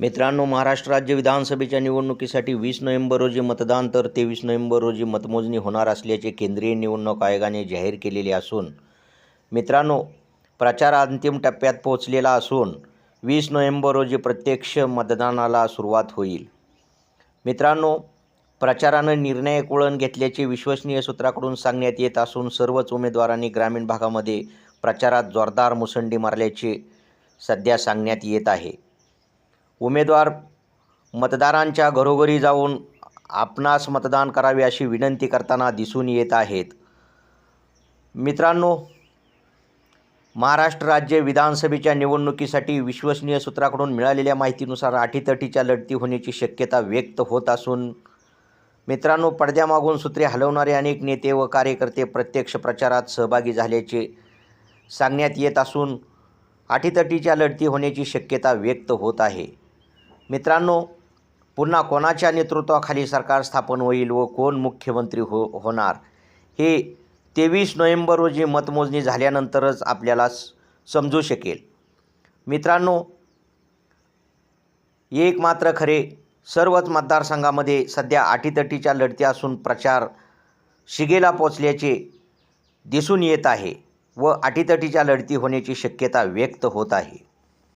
मित्रांनो महाराष्ट्र राज्य विधानसभेच्या निवडणुकीसाठी वीस नोव्हेंबर रोजी मतदान तर तेवीस नोव्हेंबर रोजी मतमोजणी होणार असल्याचे केंद्रीय निवडणूक आयोगाने जाहीर केलेले असून मित्रांनो प्रचार अंतिम टप्प्यात पोहोचलेला असून वीस नोव्हेंबर रोजी प्रत्यक्ष मतदानाला सुरुवात होईल. मित्रांनो प्रचारानं निर्णायक वळण घेतल्याचे विश्वसनीय सूत्राकडून सांगण्यात येत असून सर्वच उमेदवारांनी ग्रामीण भागामध्ये प्रचारात जोरदार मुसंडी मारल्याचे सध्या सांगण्यात येत आहे. उमेदवार मतदारांच्या घरोघरी जाऊन आपणास मतदान करावे अशी विनंती करताना दिसून येत आहेत. मित्रांनो महाराष्ट्र राज्य विधानसभेच्या निवडणुकीसाठी विश्वसनीय सूत्राकडून मिळालेल्या माहितीनुसार आठीतटीच्या लढती होण्याची शक्यता व्यक्त होत असून मित्रांनो पडद्यामागून सूत्रे हलवणारे अनेक नेते व कार्यकर्ते प्रत्यक्ष प्रचारात सहभागी झाल्याचे सांगण्यात येत असून आठीतटीच्या लढती होण्याची शक्यता व्यक्त होत आहे. मित्रांनो पुन्हा कोणाच्या नेतृत्वाखाली सरकार स्थापन होईल व कोण मुख्यमंत्री हो होणार? हे तेवीस नोव्हेंबर रोजी मतमोजणी झाल्यानंतरच आपल्याला स- समजू शकेल. मित्रांनो एक मात्र खरे सर्वच मतदारसंघामध्ये सध्या अटीतटीच्या लढती असून प्रचार शिगेला पोचल्याचे दिसून येत आहे व अटीतटीच्या लढती होण्याची शक्यता व्यक्त होत आहे.